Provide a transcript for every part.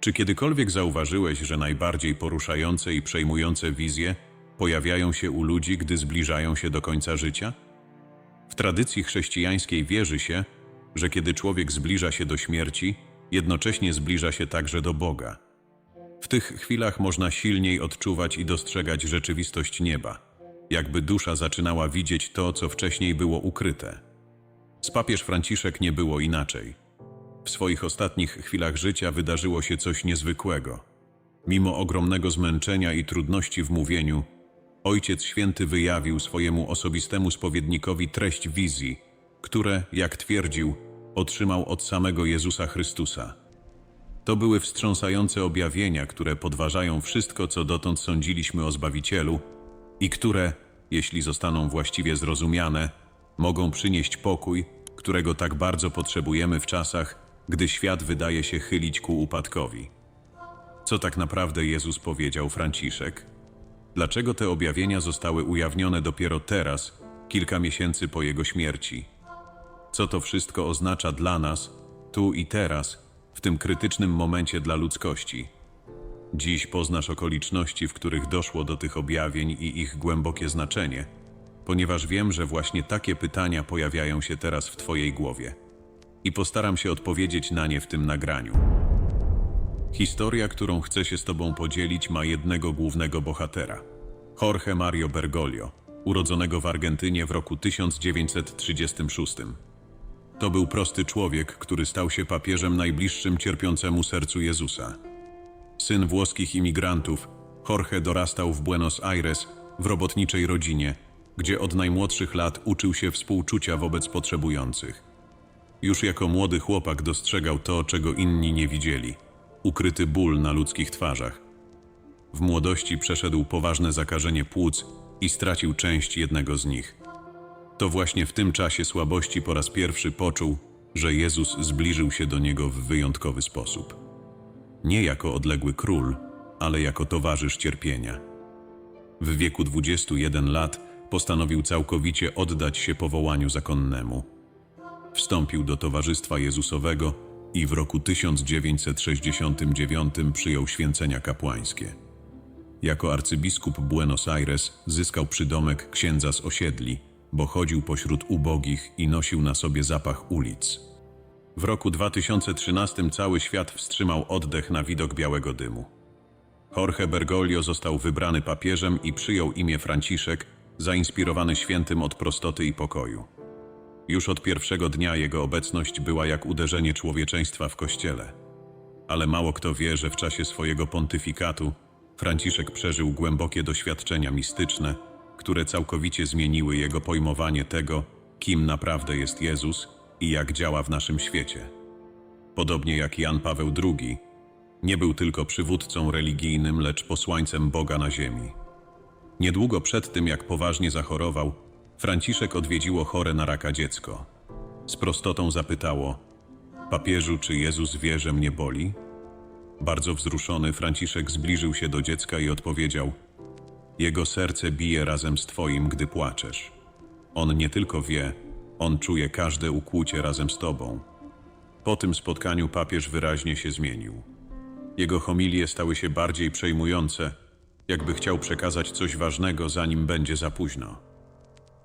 Czy kiedykolwiek zauważyłeś, że najbardziej poruszające i przejmujące wizje pojawiają się u ludzi, gdy zbliżają się do końca życia? W tradycji chrześcijańskiej wierzy się, że kiedy człowiek zbliża się do śmierci, jednocześnie zbliża się także do Boga. W tych chwilach można silniej odczuwać i dostrzegać rzeczywistość nieba, jakby dusza zaczynała widzieć to, co wcześniej było ukryte. Z papież Franciszek nie było inaczej. W swoich ostatnich chwilach życia wydarzyło się coś niezwykłego. Mimo ogromnego zmęczenia i trudności w mówieniu, Ojciec Święty wyjawił swojemu osobistemu spowiednikowi treść wizji, które, jak twierdził, otrzymał od samego Jezusa Chrystusa. To były wstrząsające objawienia, które podważają wszystko, co dotąd sądziliśmy o Zbawicielu i które, jeśli zostaną właściwie zrozumiane, mogą przynieść pokój, którego tak bardzo potrzebujemy w czasach, gdy świat wydaje się chylić ku upadkowi. Co tak naprawdę Jezus powiedział Franciszek? Dlaczego te objawienia zostały ujawnione dopiero teraz, kilka miesięcy po jego śmierci? Co to wszystko oznacza dla nas, tu i teraz, w tym krytycznym momencie dla ludzkości? Dziś poznasz okoliczności, w których doszło do tych objawień i ich głębokie znaczenie, ponieważ wiem, że właśnie takie pytania pojawiają się teraz w Twojej głowie. I postaram się odpowiedzieć na nie w tym nagraniu. Historia, którą chcę się z Tobą podzielić, ma jednego głównego bohatera Jorge Mario Bergoglio, urodzonego w Argentynie w roku 1936. To był prosty człowiek, który stał się papieżem najbliższym cierpiącemu sercu Jezusa. Syn włoskich imigrantów, Jorge dorastał w Buenos Aires w robotniczej rodzinie, gdzie od najmłodszych lat uczył się współczucia wobec potrzebujących. Już jako młody chłopak dostrzegał to, czego inni nie widzieli ukryty ból na ludzkich twarzach. W młodości przeszedł poważne zakażenie płuc i stracił część jednego z nich. To właśnie w tym czasie słabości po raz pierwszy poczuł, że Jezus zbliżył się do niego w wyjątkowy sposób. Nie jako odległy król, ale jako towarzysz cierpienia. W wieku 21 lat postanowił całkowicie oddać się powołaniu zakonnemu. Wstąpił do Towarzystwa Jezusowego i w roku 1969 przyjął święcenia kapłańskie. Jako arcybiskup Buenos Aires zyskał przydomek księdza z osiedli, bo chodził pośród ubogich i nosił na sobie zapach ulic. W roku 2013 cały świat wstrzymał oddech na widok białego dymu. Jorge Bergoglio został wybrany papieżem i przyjął imię Franciszek, zainspirowany świętym od prostoty i pokoju. Już od pierwszego dnia jego obecność była jak uderzenie człowieczeństwa w kościele. Ale mało kto wie, że w czasie swojego pontyfikatu Franciszek przeżył głębokie doświadczenia mistyczne, które całkowicie zmieniły jego pojmowanie tego, kim naprawdę jest Jezus i jak działa w naszym świecie. Podobnie jak Jan Paweł II, nie był tylko przywódcą religijnym, lecz posłańcem Boga na ziemi. Niedługo przed tym, jak poważnie zachorował, Franciszek odwiedziło chore na raka dziecko. Z prostotą zapytało: Papieżu, czy Jezus wie, że mnie boli? Bardzo wzruszony, Franciszek zbliżył się do dziecka i odpowiedział: Jego serce bije razem z Twoim, gdy płaczesz. On nie tylko wie, on czuje każde ukłucie razem z Tobą. Po tym spotkaniu papież wyraźnie się zmienił. Jego homilie stały się bardziej przejmujące, jakby chciał przekazać coś ważnego, zanim będzie za późno.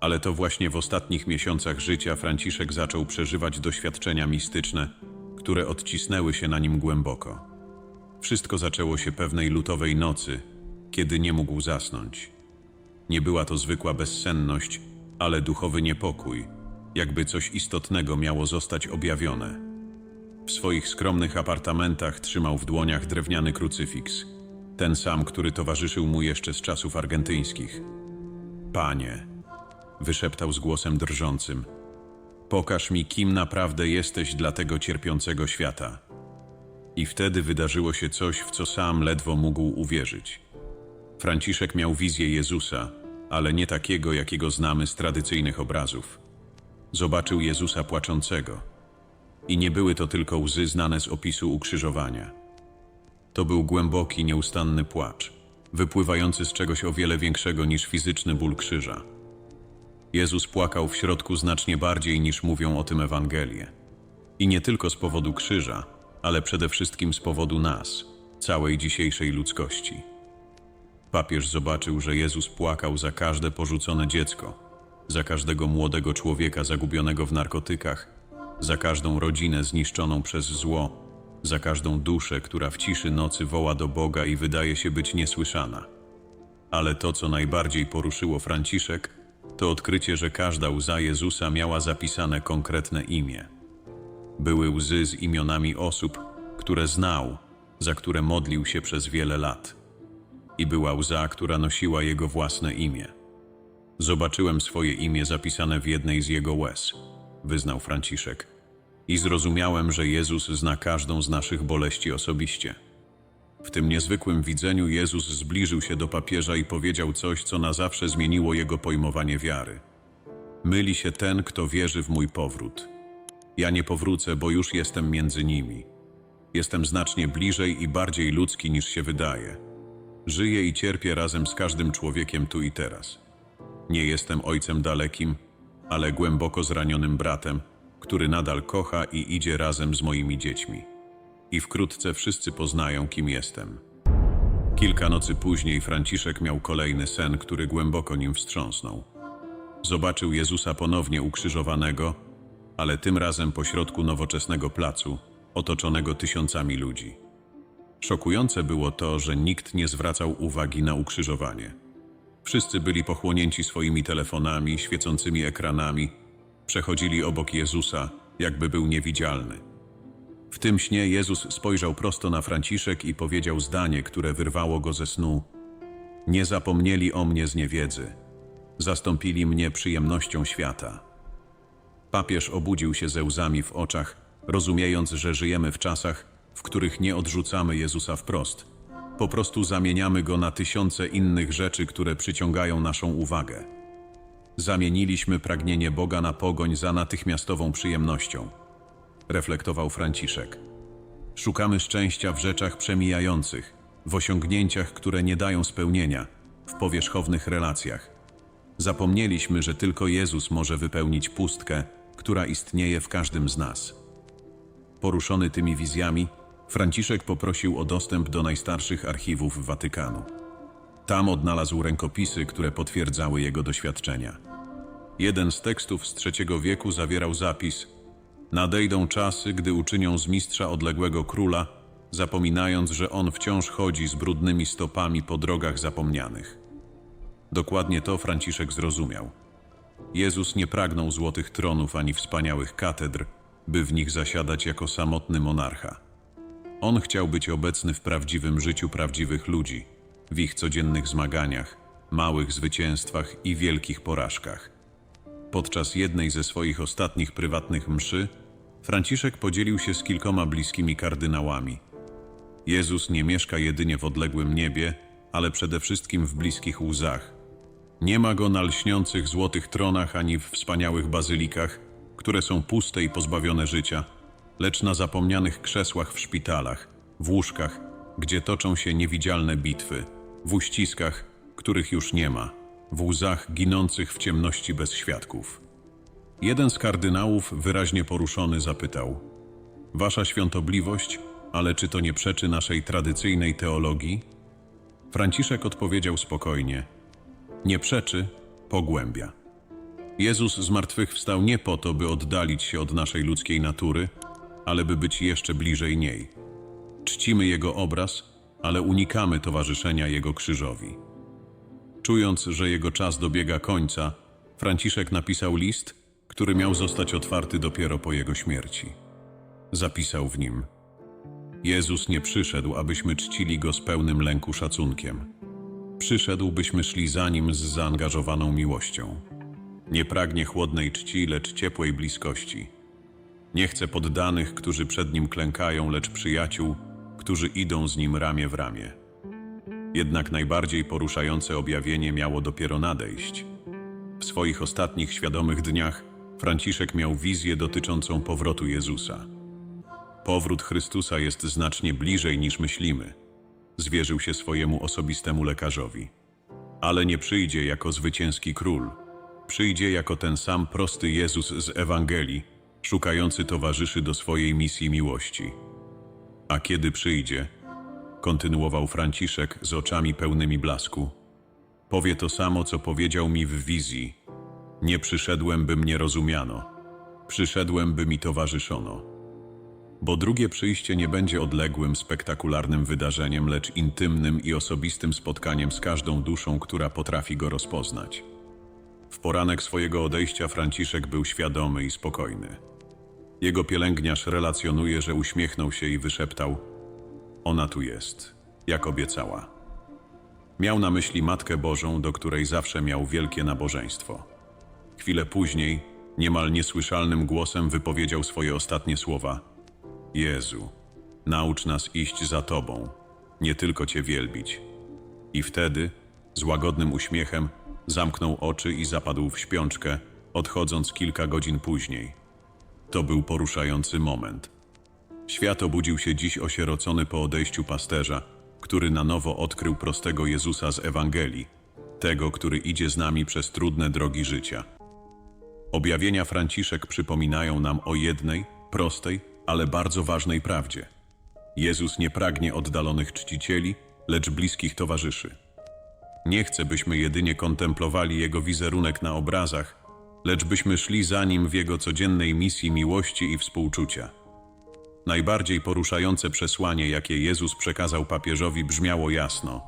Ale to właśnie w ostatnich miesiącach życia Franciszek zaczął przeżywać doświadczenia mistyczne, które odcisnęły się na nim głęboko. Wszystko zaczęło się pewnej lutowej nocy, kiedy nie mógł zasnąć. Nie była to zwykła bezsenność, ale duchowy niepokój, jakby coś istotnego miało zostać objawione. W swoich skromnych apartamentach trzymał w dłoniach drewniany krucyfiks, ten sam, który towarzyszył mu jeszcze z czasów argentyńskich. Panie, wyszeptał z głosem drżącym. Pokaż mi, kim naprawdę jesteś dla tego cierpiącego świata. I wtedy wydarzyło się coś, w co sam ledwo mógł uwierzyć. Franciszek miał wizję Jezusa, ale nie takiego, jakiego znamy z tradycyjnych obrazów. Zobaczył Jezusa płaczącego. I nie były to tylko łzy znane z opisu ukrzyżowania. To był głęboki, nieustanny płacz, wypływający z czegoś o wiele większego niż fizyczny ból krzyża. Jezus płakał w środku znacznie bardziej niż mówią o tym Ewangelie. I nie tylko z powodu krzyża, ale przede wszystkim z powodu nas, całej dzisiejszej ludzkości. Papież zobaczył, że Jezus płakał za każde porzucone dziecko, za każdego młodego człowieka zagubionego w narkotykach, za każdą rodzinę zniszczoną przez zło, za każdą duszę, która w ciszy nocy woła do Boga i wydaje się być niesłyszana. Ale to, co najbardziej poruszyło Franciszek, to odkrycie, że każda łza Jezusa miała zapisane konkretne imię. Były łzy z imionami osób, które znał, za które modlił się przez wiele lat. I była łza, która nosiła jego własne imię. Zobaczyłem swoje imię zapisane w jednej z jego łez, wyznał Franciszek. I zrozumiałem, że Jezus zna każdą z naszych boleści osobiście. W tym niezwykłym widzeniu Jezus zbliżył się do papieża i powiedział coś, co na zawsze zmieniło jego pojmowanie wiary. Myli się ten, kto wierzy w mój powrót. Ja nie powrócę, bo już jestem między nimi. Jestem znacznie bliżej i bardziej ludzki niż się wydaje. Żyję i cierpię razem z każdym człowiekiem tu i teraz. Nie jestem ojcem dalekim, ale głęboko zranionym bratem, który nadal kocha i idzie razem z moimi dziećmi. I wkrótce wszyscy poznają, kim jestem. Kilka nocy później Franciszek miał kolejny sen, który głęboko nim wstrząsnął. Zobaczył Jezusa ponownie ukrzyżowanego, ale tym razem pośrodku nowoczesnego placu, otoczonego tysiącami ludzi. Szokujące było to, że nikt nie zwracał uwagi na ukrzyżowanie. Wszyscy byli pochłonięci swoimi telefonami, świecącymi ekranami, przechodzili obok Jezusa, jakby był niewidzialny. W tym śnie Jezus spojrzał prosto na Franciszek i powiedział zdanie, które wyrwało go ze snu: Nie zapomnieli o mnie z niewiedzy, zastąpili mnie przyjemnością świata. Papież obudził się ze łzami w oczach, rozumiejąc, że żyjemy w czasach, w których nie odrzucamy Jezusa wprost. Po prostu zamieniamy go na tysiące innych rzeczy, które przyciągają naszą uwagę. Zamieniliśmy pragnienie Boga na pogoń za natychmiastową przyjemnością, reflektował Franciszek. Szukamy szczęścia w rzeczach przemijających, w osiągnięciach, które nie dają spełnienia, w powierzchownych relacjach. Zapomnieliśmy, że tylko Jezus może wypełnić pustkę, która istnieje w każdym z nas. Poruszony tymi wizjami, Franciszek poprosił o dostęp do najstarszych archiwów Watykanu. Tam odnalazł rękopisy, które potwierdzały jego doświadczenia. Jeden z tekstów z III wieku zawierał zapis: Nadejdą czasy, gdy uczynią z mistrza odległego króla, zapominając, że on wciąż chodzi z brudnymi stopami po drogach zapomnianych. Dokładnie to Franciszek zrozumiał. Jezus nie pragnął złotych tronów ani wspaniałych katedr, by w nich zasiadać jako samotny monarcha. On chciał być obecny w prawdziwym życiu prawdziwych ludzi, w ich codziennych zmaganiach, małych zwycięstwach i wielkich porażkach. Podczas jednej ze swoich ostatnich prywatnych mszy, Franciszek podzielił się z kilkoma bliskimi kardynałami. Jezus nie mieszka jedynie w odległym niebie, ale przede wszystkim w bliskich łzach. Nie ma go na lśniących złotych tronach ani w wspaniałych bazylikach, które są puste i pozbawione życia, lecz na zapomnianych krzesłach w szpitalach, w łóżkach, gdzie toczą się niewidzialne bitwy, w uściskach, których już nie ma, w łzach ginących w ciemności bez świadków. Jeden z kardynałów, wyraźnie poruszony, zapytał: Wasza świątobliwość, ale czy to nie przeczy naszej tradycyjnej teologii? Franciszek odpowiedział spokojnie: Nie przeczy, pogłębia. Jezus zmartwychwstał nie po to, by oddalić się od naszej ludzkiej natury, ale by być jeszcze bliżej niej. Czcimy Jego obraz, ale unikamy towarzyszenia Jego krzyżowi. Czując, że jego czas dobiega końca, Franciszek napisał list, który miał zostać otwarty dopiero po jego śmierci. Zapisał w nim: Jezus nie przyszedł, abyśmy czcili go z pełnym lęku szacunkiem. Przyszedł, byśmy szli za nim z zaangażowaną miłością. Nie pragnie chłodnej czci, lecz ciepłej bliskości. Nie chce poddanych, którzy przed nim klękają, lecz przyjaciół, którzy idą z nim ramię w ramię. Jednak najbardziej poruszające objawienie miało dopiero nadejść. W swoich ostatnich świadomych dniach Franciszek miał wizję dotyczącą powrotu Jezusa. Powrót Chrystusa jest znacznie bliżej niż myślimy, zwierzył się swojemu osobistemu lekarzowi. Ale nie przyjdzie jako zwycięski król. Przyjdzie jako ten sam prosty Jezus z Ewangelii, szukający towarzyszy do swojej misji miłości. A kiedy przyjdzie, kontynuował Franciszek z oczami pełnymi blasku, powie to samo, co powiedział mi w wizji. Nie przyszedłem, by mnie rozumiano, przyszedłem, by mi towarzyszono. Bo drugie przyjście nie będzie odległym, spektakularnym wydarzeniem, lecz intymnym i osobistym spotkaniem z każdą duszą, która potrafi go rozpoznać. W poranek swojego odejścia Franciszek był świadomy i spokojny. Jego pielęgniarz relacjonuje, że uśmiechnął się i wyszeptał: Ona tu jest, jak obiecała. Miał na myśli Matkę Bożą, do której zawsze miał wielkie nabożeństwo. Chwilę później, niemal niesłyszalnym głosem wypowiedział swoje ostatnie słowa: Jezu, naucz nas iść za Tobą, nie tylko Cię wielbić. I wtedy, z łagodnym uśmiechem, zamknął oczy i zapadł w śpiączkę, odchodząc kilka godzin później. To był poruszający moment. Świat obudził się dziś osierocony po odejściu pasterza, który na nowo odkrył prostego Jezusa z Ewangelii, tego, który idzie z nami przez trudne drogi życia. Objawienia Franciszek przypominają nam o jednej, prostej, ale bardzo ważnej prawdzie. Jezus nie pragnie oddalonych czcicieli, lecz bliskich towarzyszy. Nie chce, byśmy jedynie kontemplowali Jego wizerunek na obrazach, lecz byśmy szli za Nim w Jego codziennej misji miłości i współczucia. Najbardziej poruszające przesłanie, jakie Jezus przekazał papieżowi, brzmiało jasno: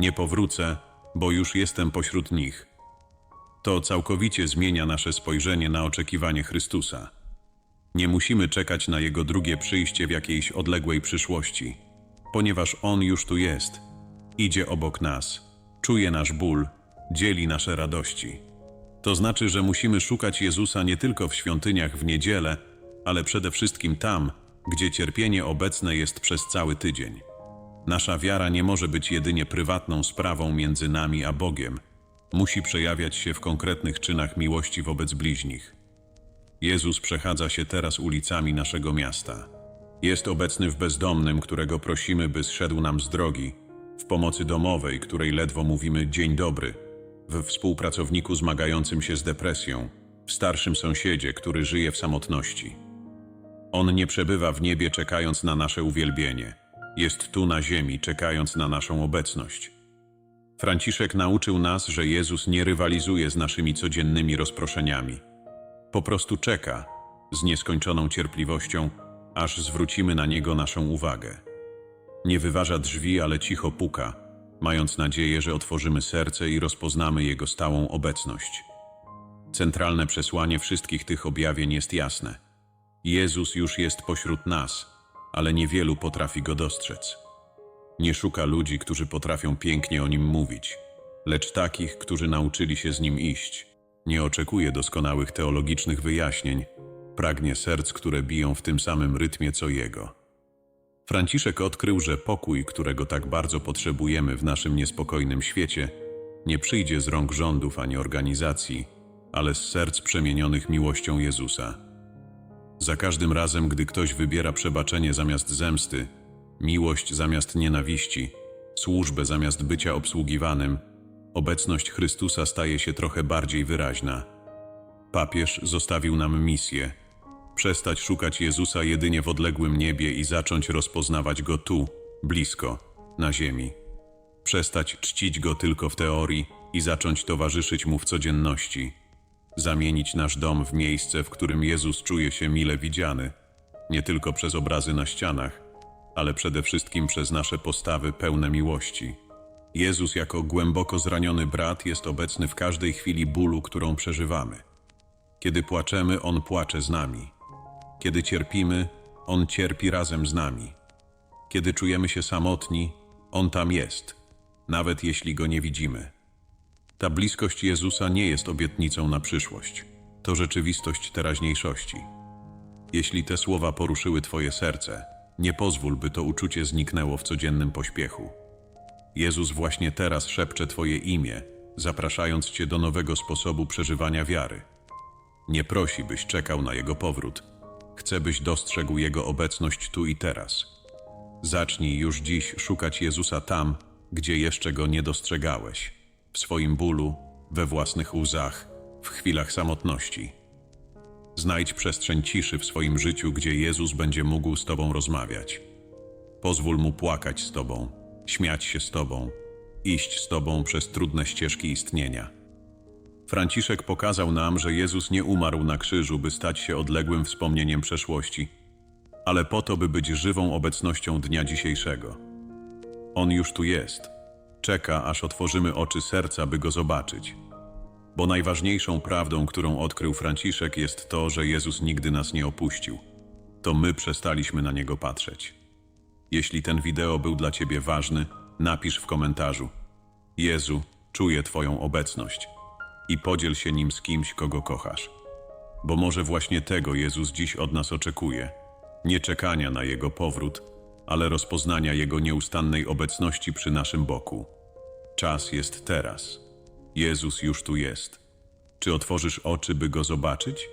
Nie powrócę, bo już jestem pośród nich. To całkowicie zmienia nasze spojrzenie na oczekiwanie Chrystusa. Nie musimy czekać na Jego drugie przyjście w jakiejś odległej przyszłości, ponieważ On już tu jest, idzie obok nas, czuje nasz ból, dzieli nasze radości. To znaczy, że musimy szukać Jezusa nie tylko w świątyniach w niedzielę, ale przede wszystkim tam, gdzie cierpienie obecne jest przez cały tydzień. Nasza wiara nie może być jedynie prywatną sprawą między nami a Bogiem. Musi przejawiać się w konkretnych czynach miłości wobec bliźnich. Jezus przechadza się teraz ulicami naszego miasta. Jest obecny w bezdomnym, którego prosimy, by zszedł nam z drogi, w pomocy domowej, której ledwo mówimy dzień dobry, w współpracowniku zmagającym się z depresją, w starszym sąsiedzie, który żyje w samotności. On nie przebywa w niebie czekając na nasze uwielbienie. Jest tu na ziemi, czekając na naszą obecność. Franciszek nauczył nas, że Jezus nie rywalizuje z naszymi codziennymi rozproszeniami. Po prostu czeka, z nieskończoną cierpliwością, aż zwrócimy na Niego naszą uwagę. Nie wyważa drzwi, ale cicho puka, mając nadzieję, że otworzymy serce i rozpoznamy Jego stałą obecność. Centralne przesłanie wszystkich tych objawień jest jasne. Jezus już jest pośród nas, ale niewielu potrafi Go dostrzec. Nie szuka ludzi, którzy potrafią pięknie o Nim mówić, lecz takich, którzy nauczyli się z Nim iść. Nie oczekuje doskonałych teologicznych wyjaśnień, pragnie serc, które biją w tym samym rytmie co Jego. Franciszek odkrył, że pokój, którego tak bardzo potrzebujemy w naszym niespokojnym świecie, nie przyjdzie z rąk rządów ani organizacji, ale z serc przemienionych miłością Jezusa. Za każdym razem, gdy ktoś wybiera przebaczenie zamiast zemsty, miłość zamiast nienawiści, służbę zamiast bycia obsługiwanym, obecność Chrystusa staje się trochę bardziej wyraźna. Papież zostawił nam misję przestać szukać Jezusa jedynie w odległym niebie i zacząć rozpoznawać Go tu, blisko, na ziemi. Przestać czcić Go tylko w teorii i zacząć towarzyszyć Mu w codzienności. Zamienić nasz dom w miejsce, w którym Jezus czuje się mile widziany, nie tylko przez obrazy na ścianach, ale przede wszystkim przez nasze postawy pełne miłości. Jezus jako głęboko zraniony brat jest obecny w każdej chwili bólu, którą przeżywamy. Kiedy płaczemy, On płacze z nami. Kiedy cierpimy, On cierpi razem z nami. Kiedy czujemy się samotni, On tam jest, nawet jeśli Go nie widzimy. Ta bliskość Jezusa nie jest obietnicą na przyszłość, to rzeczywistość teraźniejszości. Jeśli te słowa poruszyły Twoje serce, nie pozwól, by to uczucie zniknęło w codziennym pośpiechu. Jezus właśnie teraz szepcze Twoje imię, zapraszając Cię do nowego sposobu przeżywania wiary. Nie prosi, byś czekał na Jego powrót. Chce, byś dostrzegł Jego obecność tu i teraz. Zacznij już dziś szukać Jezusa tam, gdzie jeszcze Go nie dostrzegałeś. W swoim bólu, we własnych łzach, w chwilach samotności. Znajdź przestrzeń ciszy w swoim życiu, gdzie Jezus będzie mógł z Tobą rozmawiać. Pozwól mu płakać z Tobą, śmiać się z Tobą, iść z Tobą przez trudne ścieżki istnienia. Franciszek pokazał nam, że Jezus nie umarł na krzyżu, by stać się odległym wspomnieniem przeszłości, ale po to, by być żywą obecnością dnia dzisiejszego. On już tu jest. Czeka, aż otworzymy oczy serca, by go zobaczyć. Bo najważniejszą prawdą, którą odkrył Franciszek, jest to, że Jezus nigdy nas nie opuścił. To my przestaliśmy na niego patrzeć. Jeśli ten wideo był dla Ciebie ważny, napisz w komentarzu: Jezu, czuję Twoją obecność i podziel się nim z kimś, kogo kochasz. Bo może właśnie tego Jezus dziś od nas oczekuje. Nie czekania na Jego powrót, ale rozpoznania Jego nieustannej obecności przy naszym boku. Czas jest teraz. Jezus już tu jest. Czy otworzysz oczy, by Go zobaczyć?